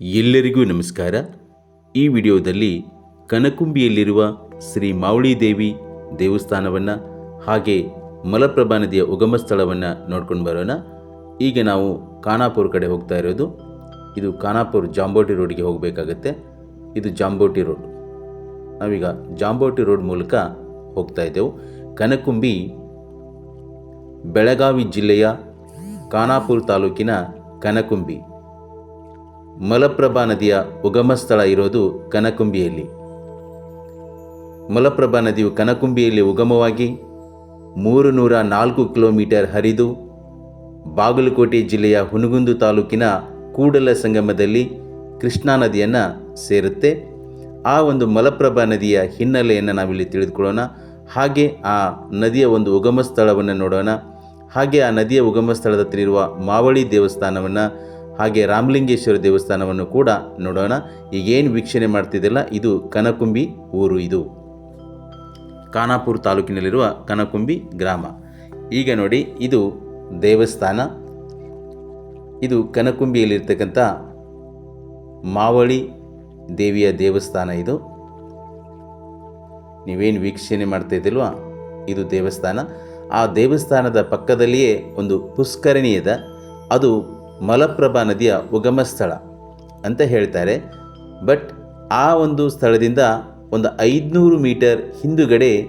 ಎಲ್ಲರಿಗೂ ನಮಸ್ಕಾರ. ಈ ವಿಡಿಯೋದಲ್ಲಿ ಕನಕುಂಬಿಯಲ್ಲಿರುವ ಶ್ರೀ ಮಾವಳಿ ದೇವಿ ದೇವಸ್ಥಾನವನ್ನು ಹಾಗೆ ಮಲಪ್ರಭಾ ನದಿಯ ಉಗಮ ಸ್ಥಳವನ್ನು ನೋಡ್ಕೊಂಡು ಬರೋಣ. ಈಗ ನಾವು ಖಾನಾಪುರ ಕಡೆ ಹೋಗ್ತಾ ಇರೋದು. ಇದು ಖಾನಾಪುರ ಜಾಂಬೋಟಿ ರೋಡ್ಗೆ ಹೋಗಬೇಕಾಗತ್ತೆ. ಇದು ಜಾಂಬೋಟಿ ರೋಡ್. ನಾವೀಗ ಜಾಂಬೋಟಿ ರೋಡ್ ಮೂಲಕ ಹೋಗ್ತಾ ಇದ್ದೆವು. ಕನಕುಂಬಿ ಬೆಳಗಾವಿ ಜಿಲ್ಲೆಯ ಖಾನಾಪುರ ತಾಲೂಕಿನ ಕನಕುಂಬಿ. ಮಲಪ್ರಭಾ ನದಿಯ ಉಗಮ ಸ್ಥಳ ಇರೋದು ಕನಕುಂಬಿಯಲ್ಲಿ. ಮಲಪ್ರಭಾ ನದಿಯು ಕನಕುಂಬಿಯಲ್ಲಿ ಉಗಮವಾಗಿ ಮೂರು ನೂರ ನಾಲ್ಕು ಕಿಲೋಮೀಟರ್ ಹರಿದು ಬಾಗಲಕೋಟೆ ಜಿಲ್ಲೆಯ ಹುನಗುಂದು ತಾಲೂಕಿನ ಕೂಡಲ ಸಂಗಮದಲ್ಲಿ ಕೃಷ್ಣಾ ನದಿಯನ್ನು ಸೇರುತ್ತೆ. ಆ ಒಂದು ಮಲಪ್ರಭಾ ನದಿಯ ಹಿನ್ನೆಲೆಯನ್ನು ನಾವಿಲ್ಲಿ ತಿಳಿದುಕೊಳ್ಳೋಣ. ಹಾಗೆ ಆ ನದಿಯ ಒಂದು ಉಗಮ ಸ್ಥಳವನ್ನು ನೋಡೋಣ. ಹಾಗೆ ಆ ನದಿಯ ಉಗಮ ಸ್ಥಳದ ಇರುವ ಮಾವಳಿ ದೇವಸ್ಥಾನವನ್ನು ಹಾಗೆ ರಾಮಲಿಂಗೇಶ್ವರ ದೇವಸ್ಥಾನವನ್ನು ಕೂಡ ನೋಡೋಣ. ಈಗೇನು ವೀಕ್ಷಣೆ ಮಾಡ್ತಿದ್ದೆಲ್ಲ ಇದು ಕನಕುಂಬಿ ಊರು ಇದು. ಖಾನಾಪುರ ತಾಲೂಕಿನಲ್ಲಿರುವ ಕನಕುಂಬಿ ಗ್ರಾಮ. ಈಗ ನೋಡಿ ಇದು ದೇವಸ್ಥಾನ. ಇದು ಕನಕುಂಬಿಯಲ್ಲಿರ್ತಕ್ಕಂಥ ಮಾವಳಿ ದೇವಿಯ ದೇವಸ್ಥಾನ ಇದು. ನೀವೇನು ವೀಕ್ಷಣೆ ಮಾಡ್ತಾ ಇದ್ದಿಲ್ವಾ? ಇದು ದೇವಸ್ಥಾನ. ಆ ದೇವಸ್ಥಾನದ ಪಕ್ಕದಲ್ಲಿಯೇ ಒಂದು ಪುಷ್ಕರಣಿ ಇದೆ ಅದು ಮಲಪ್ರಭಾ ನದಿಯ ಉಗಮ ಸ್ಥಳ ಅಂತ ಹೇಳ್ತಾರೆ. ಬಟ್ ಆ ಒಂದು ಸ್ಥಳದಿಂದ ಒಂದು ಐದುನೂರು ಮೀಟರ್ ಹಿಂದುಗಡೆ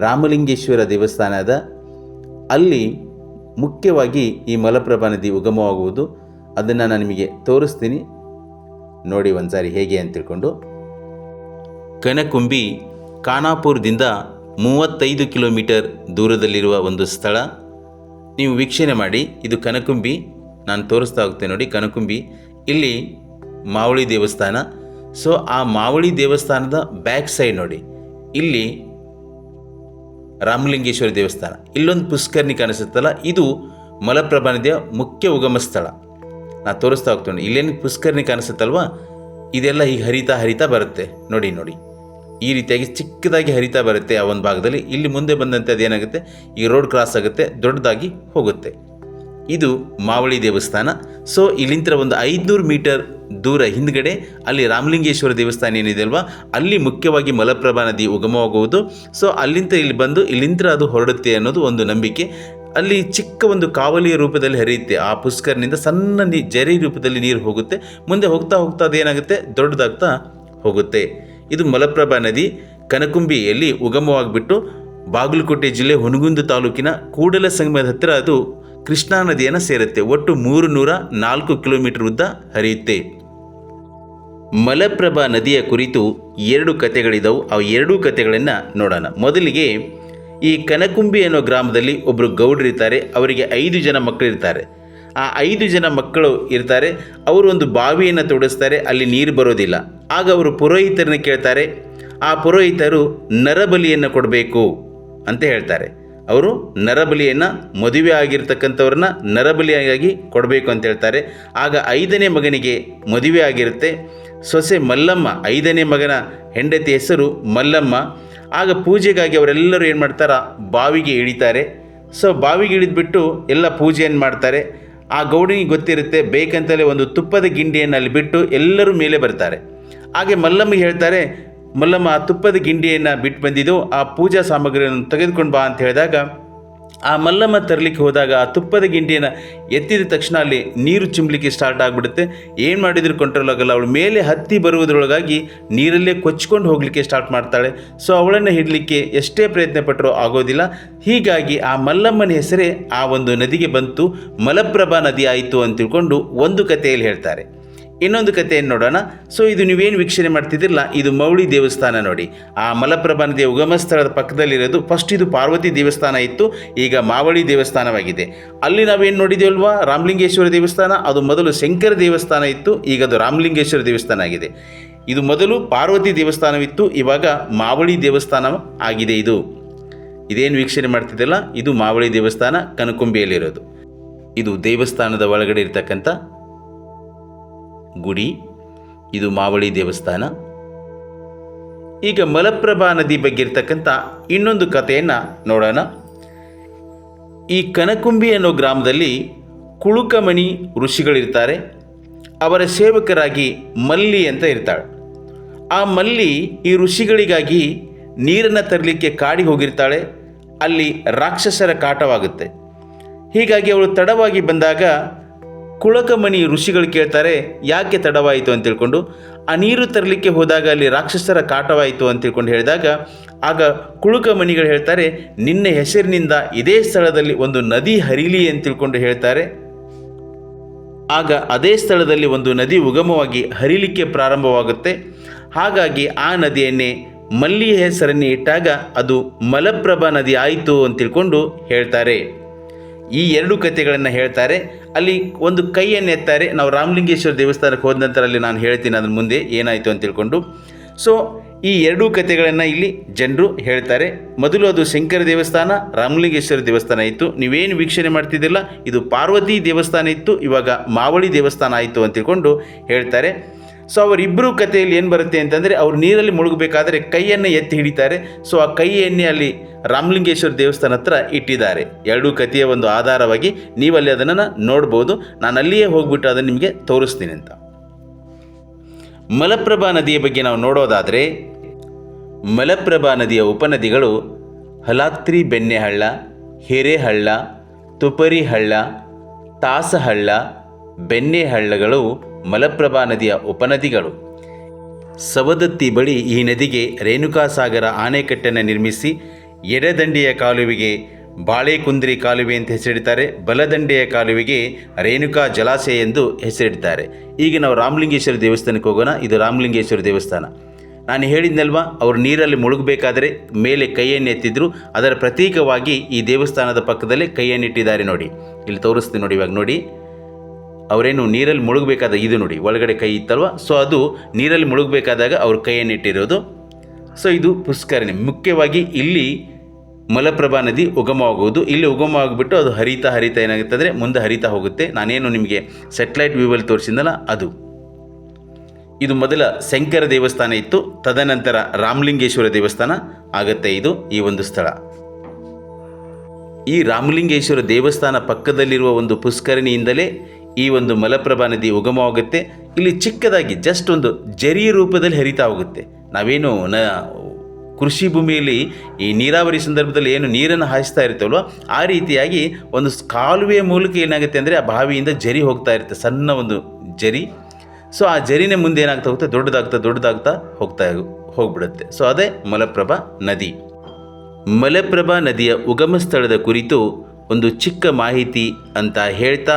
ರಾಮಲಿಂಗೇಶ್ವರ ದೇವಸ್ಥಾನ ಅದ. ಅಲ್ಲಿ ಮುಖ್ಯವಾಗಿ ಈ ಮಲಪ್ರಭಾ ನದಿ ಉಗಮವಾಗುವುದು. ಅದನ್ನು ನಾನು ನಿಮಗೆ ತೋರಿಸ್ತೀನಿ. ನೋಡಿ ಒಂದ್ಸಾರಿ ಹೇಗೆ ಅಂತ ತಿಳ್ಕೊಂಡು. ಕನಕುಂಬಿ ಖಾನಾಪುರದಿಂದ ಮೂವತ್ತೈದು ಕಿಲೋಮೀಟರ್ ದೂರದಲ್ಲಿರುವ ಒಂದು ಸ್ಥಳ. ನೀವು ವೀಕ್ಷಣೆ ಮಾಡಿ. ಇದು ಕನಕುಂಬಿ ನಾನು ತೋರಿಸ್ತಾ ಹೋಗ್ತೇನೆ ನೋಡಿ, ಕನಕುಂಬಿ. ಇಲ್ಲಿ ಮಾವಳಿ ದೇವಸ್ಥಾನ. ಸೊ ಆ ಮಾವಳಿ ದೇವಸ್ಥಾನದ ಬ್ಯಾಕ್ ಸೈಡ್ ನೋಡಿ. ಇಲ್ಲಿ ರಾಮಲಿಂಗೇಶ್ವರ ದೇವಸ್ಥಾನ. ಇಲ್ಲೊಂದು ಪುಷ್ಕರ್ಣಿ ಕಾಣಿಸುತ್ತಲ್ಲ, ಇದು ಮಲಪ್ರಭಾ ನದಿಯ ಮುಖ್ಯ ಉಗಮ ಸ್ಥಳ. ನಾನು ತೋರಿಸ್ತಾ ಹೋಗ್ತೇನೆ ಇಲ್ಲೇನು ಪುಷ್ಕರ್ಣಿ ಕಾಣಿಸುತ್ತಲ್ವಾ? ಇದೆಲ್ಲ ಈಗ ಹರಿತಾ ಹರಿತಾ ಬರುತ್ತೆ. ನೋಡಿ ನೋಡಿ. ಈ ರೀತಿಯಾಗಿ ಚಿಕ್ಕದಾಗಿ ಹರಿತಾ ಬರುತ್ತೆ ಆ ಒಂದು ಭಾಗದಲ್ಲಿ. ಇಲ್ಲಿ ಮುಂದೆ ಬಂದಂತೆ ಅದೇನಾಗುತ್ತೆ ಈ ರೋಡ್ ಕ್ರಾಸ್ ಆಗುತ್ತೆ, ದೊಡ್ಡದಾಗಿ ಹೋಗುತ್ತೆ. ಇದು ಮಾವಳಿ ದೇವಸ್ಥಾನ. ಸೊ ಇಲ್ಲಿಂದ ಒಂದು ಐದುನೂರು ಮೀಟರ್ ದೂರ ಹಿಂದ್ಗಡೆ ಅಲ್ಲಿ ರಾಮಲಿಂಗೇಶ್ವರ ದೇವಸ್ಥಾನ ಏನಿದೆ ಅಲ್ವಾ? ಅಲ್ಲಿ ಮುಖ್ಯವಾಗಿ ಮಲಪ್ರಭಾ ನದಿ ಉಗಮವಾಗುವುದು. ಸೊ ಅಲ್ಲಿಂದ ಇಲ್ಲಿ ಬಂದು ಇಲ್ಲಿಂದ ಅದು ಹೊರಡುತ್ತೆ ಅನ್ನೋದು ಒಂದು ನಂಬಿಕೆ. ಅಲ್ಲಿ ಚಿಕ್ಕ ಒಂದು ಕಾವಲಿಯ ರೂಪದಲ್ಲಿ ಹರಿಯುತ್ತೆ. ಆ ಪುಷ್ಕರ್ನಿಂದ ಸಣ್ಣ ನೀ, ಜರಿ ರೂಪದಲ್ಲಿ ನೀರು ಹೋಗುತ್ತೆ. ಮುಂದೆ ಹೋಗ್ತಾ ಹೋಗ್ತಾ ಅದೇನಾಗುತ್ತೆ? ದೊಡ್ಡದಾಗ್ತಾ ಹೋಗುತ್ತೆ. ಇದು ಮಲಪ್ರಭಾ ನದಿ ಕನಕುಂಬಿಯಲ್ಲಿ ಉಗಮವಾಗಿಬಿಟ್ಟು ಬಾಗಲಕೋಟೆ ಜಿಲ್ಲೆ ಹುನಗುಂದ ತಾಲೂಕಿನ ಕೂಡಲ ಸಂಗಮದ ಹತ್ತಿರ ಅದು ಕೃಷ್ಣಾ ನದಿಯನ್ನು ಸೇರುತ್ತೆ. ಒಟ್ಟು ಮೂರು ನೂರ ನಾಲ್ಕು ಕಿಲೋಮೀಟರ್ ಉದ್ದ ಹರಿಯುತ್ತೆ. ಮಲಪ್ರಭಾ ನದಿಯ ಕುರಿತು ಎರಡು ಕಥೆಗಳಿದ್ದವು ಆ ಎರಡೂ ಕಥೆಗಳನ್ನು ನೋಡೋಣ. ಮೊದಲಿಗೆ ಈ ಕನಕುಂಬಿ ಅನ್ನೋ ಗ್ರಾಮದಲ್ಲಿ ಒಬ್ಬರು ಗೌಡರಿರ್ತಾರೆ ಅವರಿಗೆ ಐದು ಜನ ಮಕ್ಕಳಿರ್ತಾರೆ ಆ ಐದು ಜನ ಮಕ್ಕಳು ಇರ್ತಾರೆ. ಅವರು ಒಂದು ಬಾವಿಯನ್ನು ತೊಡಸ್ತಾರೆ. ಅಲ್ಲಿ ನೀರು ಬರೋದಿಲ್ಲ. ಆಗ ಅವರು ಪುರೋಹಿತರನ್ನ ಕೇಳ್ತಾರೆ. ಆ ಪುರೋಹಿತರು ನರಬಲಿಯನ್ನು ಕೊಡಬೇಕು ಅಂತ ಹೇಳ್ತಾರೆ. ಅವರು ನರಬಲಿಯನ್ನು ಮದುವೆ ಆಗಿರ್ತಕ್ಕಂಥವ್ರನ್ನ ನರಬಲಿಯಾಗಿ ಕೊಡಬೇಕು ಅಂತ ಹೇಳ್ತಾರೆ. ಆಗ ಐದನೇ ಮಗನಿಗೆ ಮದುವೆ ಆಗಿರುತ್ತೆ. ಸೊಸೆ ಮಲ್ಲಮ್ಮ, ಐದನೇ ಮಗನ ಹೆಂಡತಿ ಹೆಸರು ಮಲ್ಲಮ್ಮ. ಆಗ ಪೂಜೆಗಾಗಿ ಅವರೆಲ್ಲರೂ ಏನು ಮಾಡ್ತಾರ? ಬಾವಿಗೆ ಇಳಿತಾರೆ. ಸೊ ಬಾವಿಗೆ ಇಳಿದ್ಬಿಟ್ಟು ಎಲ್ಲ ಪೂಜೆಯನ್ನು ಮಾಡ್ತಾರೆ? ಆ ಗೌಡನಿಗೆ ಗೊತ್ತಿರುತ್ತೆ, ಬೇಕಂತಲೇ ಒಂದು ತುಪ್ಪದ ಗಿಂಡಿಯನ್ನು ಅಲ್ಲಿ ಬಿಟ್ಟು ಎಲ್ಲರೂ ಮೇಲೆ ಬರ್ತಾರೆ. ಹಾಗೆ ಮಲ್ಲಮ್ಮಗೆ ಹೇಳ್ತಾರೆ ಮಲ್ಲಮ್ಮ ತುಪ್ಪದ ಗಿಂಡಿಯನ್ನು ಬಿಟ್ಟು ಬಂದಿದ್ದು, ಆ ಪೂಜಾ ಸಾಮಗ್ರಿಯನ್ನು ತೆಗೆದುಕೊಂಡು ಬಾ ಅಂತ ಹೇಳಿದಾಗ, ಆ ಮಲ್ಲಮ್ಮ ತರಲಿಕ್ಕೆ ಹೋದಾಗ ಆ ತುಪ್ಪದ ಗಿಂಡಿಯನ್ನು ಎತ್ತಿದ ತಕ್ಷಣ ಅಲ್ಲಿ ನೀರು ಚಿಮ್ಲಿಕ್ಕೆ ಸ್ಟಾರ್ಟ್ ಆಗಿಬಿಡುತ್ತೆ. ಏನು ಮಾಡಿದ್ರು ಕಂಟ್ರೋಲ್ ಆಗಲ್ಲ. ಅವಳು ಮೇಲೆ ಹತ್ತಿ ಬರುವುದರೊಳಗಾಗಿ ನೀರಲ್ಲೇ ಕೊಚ್ಕೊಂಡು ಹೋಗಲಿಕ್ಕೆ ಸ್ಟಾರ್ಟ್ ಮಾಡ್ತಾಳೆ. ಸೊ ಅವಳನ್ನು ಹಿಡಲಿಕ್ಕೆ ಎಷ್ಟೇ ಪ್ರಯತ್ನ ಪಟ್ಟರೂ ಆಗೋದಿಲ್ಲ. ಹೀಗಾಗಿ ಆ ಮಲ್ಲಮ್ಮನ ಹೆಸರೇ ಆ ಒಂದು ನದಿಗೆ ಬಂತು. ಮಲಪ್ರಭಾ ನದಿ ಆಯಿತು ಅಂತ ತಿಳ್ಕೊಂಡು ಒಂದು ಕಥೆಯಲ್ಲಿ ಹೇಳ್ತಾರೆ. ಇನ್ನೊಂದು ಕಥೆಯನ್ನು ನೋಡೋಣ. ಸೊ ಇದು ನೀವೇನು ವೀಕ್ಷಣೆ ಮಾಡ್ತಿದ್ದಿಲ್ಲ ಇದು ಮೌಳಿ ದೇವಸ್ಥಾನ ನೋಡಿ. ಆ ಮಲಪ್ರಭಾ ನದಿಯ ಉಗಮ ಸ್ಥಳದ ಪಕ್ಕದಲ್ಲಿರೋದು ಫಸ್ಟ್ ಇದು ಪಾರ್ವತಿ ದೇವಸ್ಥಾನ ಇತ್ತು, ಈಗ ಮಾವಳಿ ದೇವಸ್ಥಾನವಾಗಿದೆ. ಅಲ್ಲಿ ನಾವೇನು ನೋಡಿದೇವಲ್ವಾ ರಾಮಲಿಂಗೇಶ್ವರ ದೇವಸ್ಥಾನ, ಅದು ಮೊದಲು ಶಂಕರ ದೇವಸ್ಥಾನ ಇತ್ತು, ಈಗ ಅದು ರಾಮಲಿಂಗೇಶ್ವರ ದೇವಸ್ಥಾನ ಆಗಿದೆ. ಇದು ಮೊದಲು ಪಾರ್ವತಿ ದೇವಸ್ಥಾನವಿತ್ತು, ಇವಾಗ ಮಾವಳಿ ದೇವಸ್ಥಾನ ಆಗಿದೆ ಇದು. ಇದೇನು ವೀಕ್ಷಣೆ ಮಾಡ್ತಿದ್ದಲ್ಲ ಇದು ಮಾವಳಿ ದೇವಸ್ಥಾನ ಕನಕುಂಬಿಯಲ್ಲಿರೋದು. ಇದು ದೇವಸ್ಥಾನದ ಒಳಗಡೆ ಇರ್ತಕ್ಕಂಥ ಗುಡಿ, ಇದು ಮಾವಳಿ ದೇವಸ್ಥಾನ. ಈಗ ಮಲಪ್ರಭಾ ನದಿ ಬಗ್ಗೆ ಇರ್ತಕ್ಕಂಥ ಇನ್ನೊಂದು ಕಥೆಯನ್ನು ನೋಡೋಣ. ಈ ಕನಕುಂಬಿ ಅನ್ನೋ ಗ್ರಾಮದಲ್ಲಿ ಕುಳುಕಮಣಿ ಋಷಿಗಳಿರ್ತಾರೆ. ಅವರ ಸೇವಕರಾಗಿ ಮಲ್ಲಿ ಅಂತ ಇರ್ತಾಳೆ. ಆ ಮಲ್ಲಿ ಈ ಋಷಿಗಳಿಗಾಗಿ ನೀರನ್ನು ತರಲಿಕ್ಕೆ ಕಾಡಿ ಹೋಗಿರ್ತಾಳೆ. ಅಲ್ಲಿ ರಾಕ್ಷಸರ ಕಾಟವಾಗುತ್ತೆ. ಹೀಗಾಗಿ ಅವಳು ತಡವಾಗಿ ಬಂದಾಗ ಕುಳಕಮಣಿ ಋಷಿಗಳು ಕೇಳ್ತಾರೆ, ಯಾಕೆ ತಡವಾಯಿತು? ಅಂತ ತಿಳ್ಕೊಂಡು, ಆ ನೀರು ತರಲಿಕ್ಕೆ ಹೋದಾಗ ಅಲ್ಲಿ ರಾಕ್ಷಸರ ಕಾಟವಾಯಿತು. ಅಂತ ತಿಳ್ಕೊಂಡು ಹೇಳಿದಾಗ, ಆಗ ಕುಳುಕಮಣಿಗಳು ಹೇಳ್ತಾರೆ, ನಿನ್ನ ಹೆಸರಿನಿಂದ ಇದೇ ಸ್ಥಳದಲ್ಲಿ ಒಂದು ನದಿ ಹರಿಲಿ ಅಂತ ತಿಳ್ಕೊಂಡು ಹೇಳ್ತಾರೆ. ಆಗ ಅದೇ ಸ್ಥಳದಲ್ಲಿ ಒಂದು ನದಿ ಉಗಮವಾಗಿ ಹರಿಲಿಕ್ಕೆ ಪ್ರಾರಂಭವಾಗುತ್ತೆ. ಹಾಗಾಗಿ ಆ ನದಿಯನ್ನೇ ಮಲ್ಲಿ ಹೆಸರನ್ನೇ ಇಟ್ಟಾಗ ಅದು ಮಲಪ್ರಭಾ ನದಿ ಆಯಿತು ಅಂತ ತಿಳ್ಕೊಂಡು ಹೇಳ್ತಾರೆ. ಈ ಎರಡು ಕಥೆಗಳನ್ನು ಹೇಳ್ತಾರೆ. ಅಲ್ಲಿ ಒಂದು ಕೈಯನ್ನು ಎತ್ತಾರೆ. ನಾವು ರಾಮಲಿಂಗೇಶ್ವರ ದೇವಸ್ಥಾನಕ್ಕೆ ಹೋದ ನಂತರ ಅಲ್ಲಿ ನಾನು ಹೇಳ್ತೀನಿ ಅದ್ರ ಮುಂದೆ ಏನಾಯಿತು ಅಂತ ತಿಳ್ಕೊಂಡು. ಸೊ ಈ ಎರಡೂ ಕಥೆಗಳನ್ನು ಇಲ್ಲಿ ಜನರು ಹೇಳ್ತಾರೆ. ಮೊದಲು ಅದು ಶಂಕರ ದೇವಸ್ಥಾನ, ರಾಮಲಿಂಗೇಶ್ವರ ದೇವಸ್ಥಾನ ಇತ್ತು. ನೀವೇನು ವೀಕ್ಷಣೆ ಮಾಡ್ತಿದ್ದಿಲ್ಲ, ಇದು ಪಾರ್ವತಿ ದೇವಸ್ಥಾನ ಇತ್ತು, ಇವಾಗ ಮಾವಳಿ ದೇವಸ್ಥಾನ ಆಯಿತು ಅಂತ ತಿಳ್ಕೊಂಡು ಹೇಳ್ತಾರೆ. ಸೊ ಅವರಿಬ್ಬರು ಕಥೆಯಲ್ಲಿ ಏನು ಬರುತ್ತೆ ಅಂತಂದರೆ ಅವ್ರು ನೀರಲ್ಲಿ ಮುಳುಗಬೇಕಾದ್ರೆ ಕೈಯನ್ನು ಎತ್ತಿ ಹಿಡಿತಾರೆ. ಸೊ ಆ ಕೈಯನ್ನೇ ಅಲ್ಲಿ ರಾಮಲಿಂಗೇಶ್ವರ ದೇವಸ್ಥಾನ ಹತ್ರ ಇಟ್ಟಿದ್ದಾರೆ. ಎರಡೂ ಕಥೆಯ ಒಂದು ಆಧಾರವಾಗಿ ನೀವಲ್ಲಿ ಅದನ್ನು ನೋಡ್ಬೋದು. ನಾನು ಅಲ್ಲಿಯೇ ಹೋಗ್ಬಿಟ್ಟು ಅದನ್ನು ನಿಮಗೆ ತೋರಿಸ್ತೀನಿ ಅಂತ. ಮಲಪ್ರಭಾ ನದಿಯ ಬಗ್ಗೆ ನಾವು ನೋಡೋದಾದರೆ, ಮಲಪ್ರಭಾ ನದಿಯ ಉಪನದಿಗಳು ಹಲಾತ್ರಿ ಬೆಣ್ಣೆಹಳ್ಳ ಹಿರೇಹಳ್ಳ ತುಪರಿಹಳ್ಳ ತಾಸಹಳ್ಳ ಬೆಣ್ಣೆಹಳ್ಳಗಳು ಮಲಪ್ರಭಾ ನದಿಯ ಉಪನದಿಗಳು. ಸವದತ್ತಿ ಬಳಿ ಈ ನದಿಗೆ ರೇಣುಕಾಸಾಗರ ಆಣೆಕಟ್ಟನ್ನು ನಿರ್ಮಿಸಿ ಎಡದಂಡೆಯ ಕಾಲುವೆಗೆ ಬಾಳೆಕುಂದ್ರಿ ಕಾಲುವೆ ಅಂತ ಹೆಸರಿಡ್ತಾರೆ. ಬಲದಂಡೆಯ ಕಾಲುವೆಗೆ ರೇಣುಕಾ ಜಲಾಶಯ ಎಂದು ಹೆಸರಿಡ್ತಾರೆ. ಈಗ ನಾವು ರಾಮಲಿಂಗೇಶ್ವರ ದೇವಸ್ಥಾನಕ್ಕೆ ಹೋಗೋಣ. ಇದು ರಾಮಲಿಂಗೇಶ್ವರ ದೇವಸ್ಥಾನ. ನಾನು ಹೇಳಿದ್ನಲ್ವಾ, ಅವರು ನೀರಲ್ಲಿ ಮುಳುಗಬೇಕಾದರೆ ಮೇಲೆ ಕೈಯನ್ನು ಎತ್ತಿದ್ರು. ಅದರ ಪ್ರತೀಕವಾಗಿ ಈ ದೇವಸ್ಥಾನದ ಪಕ್ಕದಲ್ಲೇ ಕೈಯನ್ನಿಟ್ಟಿದ್ದಾರೆ ನೋಡಿ. ಇಲ್ಲಿ ತೋರಿಸ್ತೀನಿ ನೋಡಿ ಇವಾಗ ನೋಡಿ. ಅವರೇನು ನೀರಲ್ಲಿ ಮುಳುಗಬೇಕಾದ ಇದು ನೋಡಿ, ಒಳಗಡೆ ಕೈ ಇತ್ತಲ್ವ? ಸೊ ಅದು ನೀರಲ್ಲಿ ಮುಳುಗಬೇಕಾದಾಗ ಅವ್ರ ಕೈಯನ್ನಿಟ್ಟಿರೋದು ಸೊ ಇದು ಪುಷ್ಕರಣಿ. ಮುಖ್ಯವಾಗಿ ಇಲ್ಲಿ ಮಲಪ್ರಭಾ ನದಿ ಉಗಮವಾಗುವುದು. ಇಲ್ಲಿ ಉಗಮ ಆಗಿಬಿಟ್ಟು ಅದು ಹರಿತಾ ಹರಿತಾ ಏನಾಗುತ್ತೆ ಅಂದರೆ ಮುಂದೆ ಹರಿತಾ ಹೋಗುತ್ತೆ. ನಾನೇನು ನಿಮಗೆ ಸೆಟ್ಲೈಟ್ ವ್ಯೂವಲ್ಲಿ ತೋರಿಸಿದ್ನಲ್ಲ ಅದು. ಇದು ಮೊದಲ ಶಂಕರ ದೇವಸ್ಥಾನ ಇತ್ತು. ತದನಂತರ ರಾಮಲಿಂಗೇಶ್ವರ ದೇವಸ್ಥಾನ ಆಗತ್ತೆ ಇದು ಈ ಒಂದು ಸ್ಥಳ. ಈ ರಾಮಲಿಂಗೇಶ್ವರ ದೇವಸ್ಥಾನ ಪಕ್ಕದಲ್ಲಿರುವ ಒಂದು ಪುಷ್ಕರಣಿಯಿಂದಲೇ ಈ ಒಂದು ಮಲಪ್ರಭಾ ನದಿ ಉಗಮವಾಗುತ್ತೆ. ಇಲ್ಲಿ ಚಿಕ್ಕದಾಗಿ ಜಸ್ಟ್ ಒಂದು ಜರಿ ರೂಪದಲ್ಲಿ ಹರಿತಾ ಹೋಗುತ್ತೆ. ನಾವೇನು ನ ಕೃಷಿ ಭೂಮಿಯಲ್ಲಿ ಈ ನೀರಾವರಿ ಸಂದರ್ಭದಲ್ಲಿ ಏನು ನೀರನ್ನು ಹಾಯಿಸ್ತಾ ಇರ್ತೇವಲ್ವ, ಆ ರೀತಿಯಾಗಿ ಒಂದು ಕಾಲುವೆಯ ಮೂಲಕ ಏನಾಗುತ್ತೆ ಅಂದರೆ ಆ ಬಾವಿಯಿಂದ ಜರಿ ಹೋಗ್ತಾ ಇರುತ್ತೆ, ಸಣ್ಣ ಒಂದು ಜರಿ. ಸೊ ಆ ಜರಿನೇ ಮುಂದೆ ಏನಾಗ್ತಾ ಹೋಗುತ್ತೆ, ದೊಡ್ಡದಾಗ್ತಾ ದೊಡ್ಡದಾಗ್ತಾ ಹೋಗ್ತಾ ಹೋಗ್ಬಿಡುತ್ತೆ. ಸೊ ಅದೇ ಮಲಪ್ರಭಾ ನದಿ. ಮಲಪ್ರಭಾ ನದಿಯ ಉಗಮ ಸ್ಥಳದ ಕುರಿತು ಒಂದು ಚಿಕ್ಕ ಮಾಹಿತಿ ಅಂತ ಹೇಳ್ತಾ